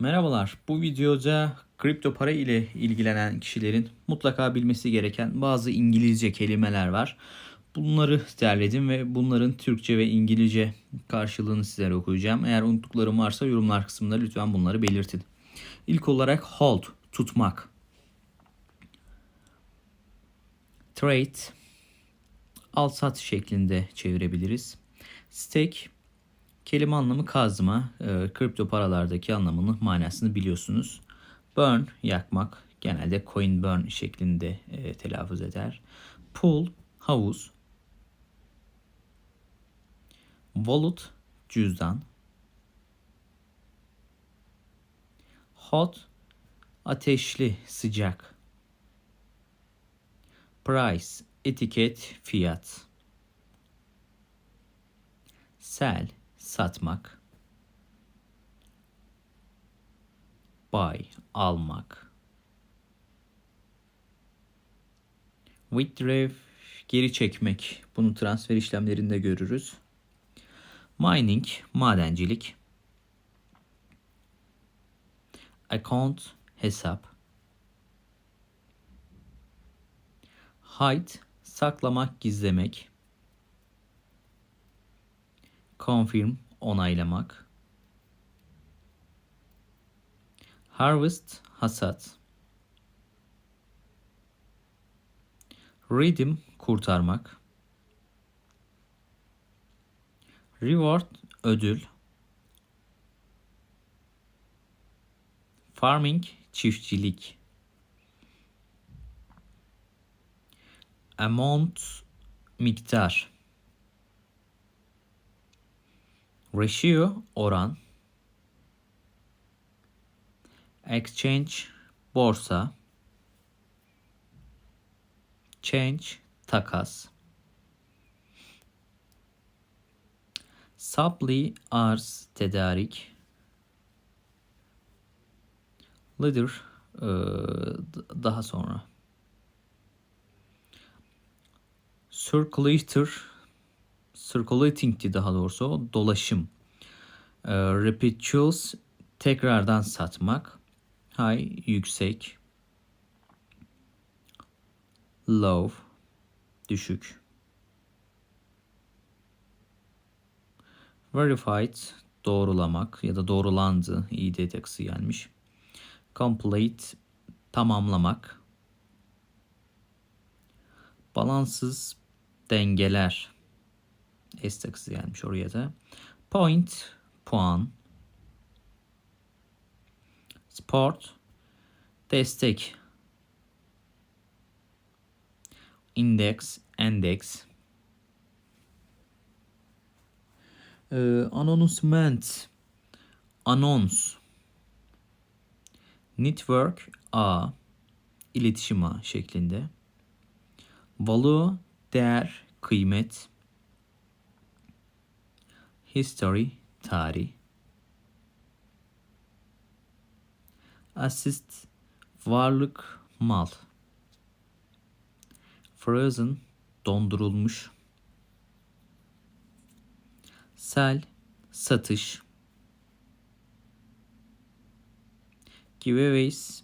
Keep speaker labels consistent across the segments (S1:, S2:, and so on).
S1: Merhabalar. Bu videoda kripto para ile ilgilenen kişilerin mutlaka bilmesi gereken bazı İngilizce kelimeler var. Bunları derledim ve bunların Türkçe ve İngilizce karşılığını sizlere okuyacağım. Eğer unuttuklarım varsa yorumlar kısmında lütfen bunları belirtin. İlk olarak hold, tutmak. Trade, al sat şeklinde çevirebiliriz. Stake, Kelime anlamı kazma, e, kripto paralardaki anlamını, manasını biliyorsunuz. Burn, yakmak, genelde coin burn şeklinde e, telaffuz eder. Pool, havuz. Wallet, cüzdan. Hot, ateşli, sıcak. Price, etiket, fiyat. Sell, satmak. Buy, almak. Withdraw, geri çekmek. Bunu transfer işlemlerinde görürüz. Mining, madencilik. Account, hesap. Hide, saklamak, gizlemek. Confirm, onaylamak. Harvest, hasat. Redeem, kurtarmak. Reward, ödül. Farming, çiftçilik. Amount, miktar. Ratio, oran. Exchange, borsa. Change, takas. Supply, arz, tedarik. Leader, e, daha sonra. Circulator, circulating'ti daha doğrusu o dolaşım. E, repetitious, tekrardan satmak. High, yüksek. Low, düşük. Verified, doğrulamak ya da doğrulandı. İyi takısı gelmiş. Complete, tamamlamak. Balansız, dengeler. S takısı gelmiş oraya da. Point, puan. Sport, destek. Index, endeks. Ee, announcement, anons. Network, ağ, iletişim ağı şeklinde. Value, değer, kıymet. History, tarih. Assist, varlık, mal. Frozen, dondurulmuş. Sell, satış. Giveaways,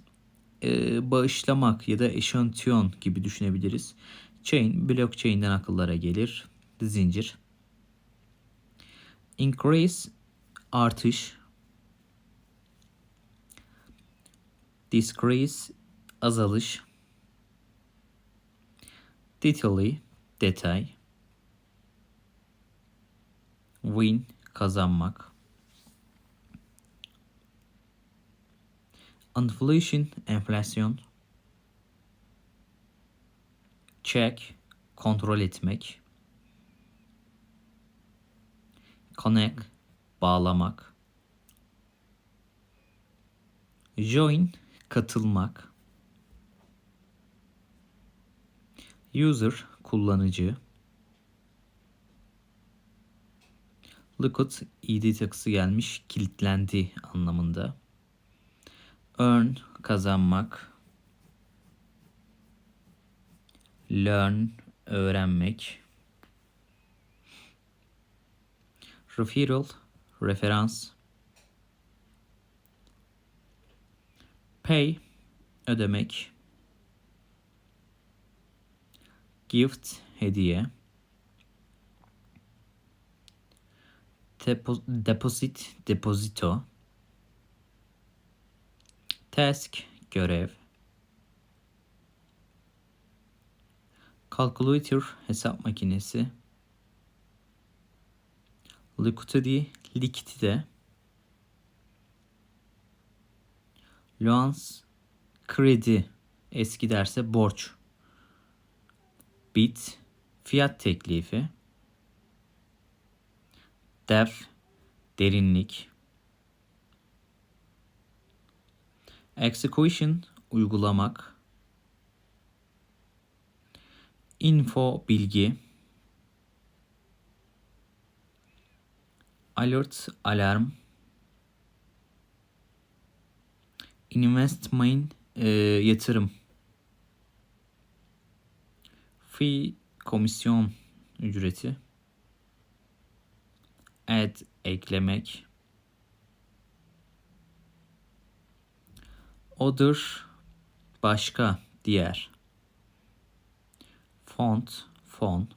S1: e, bağışlamak ya da eşantiyon gibi düşünebiliriz. Chain, blockchain'den akıllara gelir. Zincir. Increase, artış. Decrease, azalış. Detailly, detay. Win, kazanmak. Inflation, enflasyon. Check, kontrol etmek. Connect, bağlamak. Join, katılmak. User, kullanıcı. Looked, id takısı gelmiş, kilitlendi anlamında. Earn, kazanmak. Learn, öğrenmek. Referral, referans. Pay ödemek. Gift hediye. Depo- deposit depozito. Task görev. Calculator hesap makinesi. Liquidity likidite. Loans kredi eski derse borç. Bit fiyat teklifi. Depth derinlik. Execution uygulamak. Info bilgi. Alert alarm. Investment e, yatırım. Fee komisyon ücreti. Add eklemek. Other başka diğer. Font fon.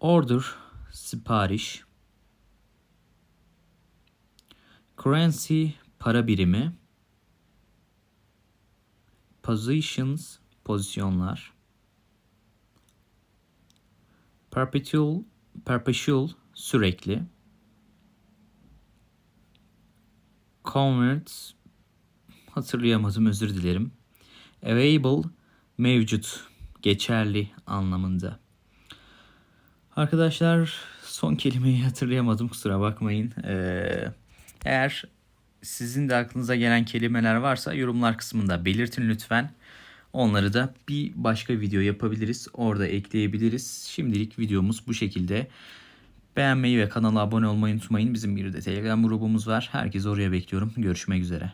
S1: Order sipariş. Currency para birimi. Positions pozisyonlar. Perpetual perpetual sürekli. Convert hatırlayamadım özür dilerim. Available mevcut geçerli anlamında. Arkadaşlar son kelimeyi hatırlayamadım kusura bakmayın. Ee, eğer sizin de aklınıza gelen kelimeler varsa yorumlar kısmında belirtin lütfen. Onları da bir başka video yapabiliriz. Orada ekleyebiliriz. Şimdilik videomuz bu şekilde. Beğenmeyi ve kanala abone olmayı unutmayın. Bizim bir de Telegram grubumuz var. Herkesi oraya bekliyorum. Görüşmek üzere.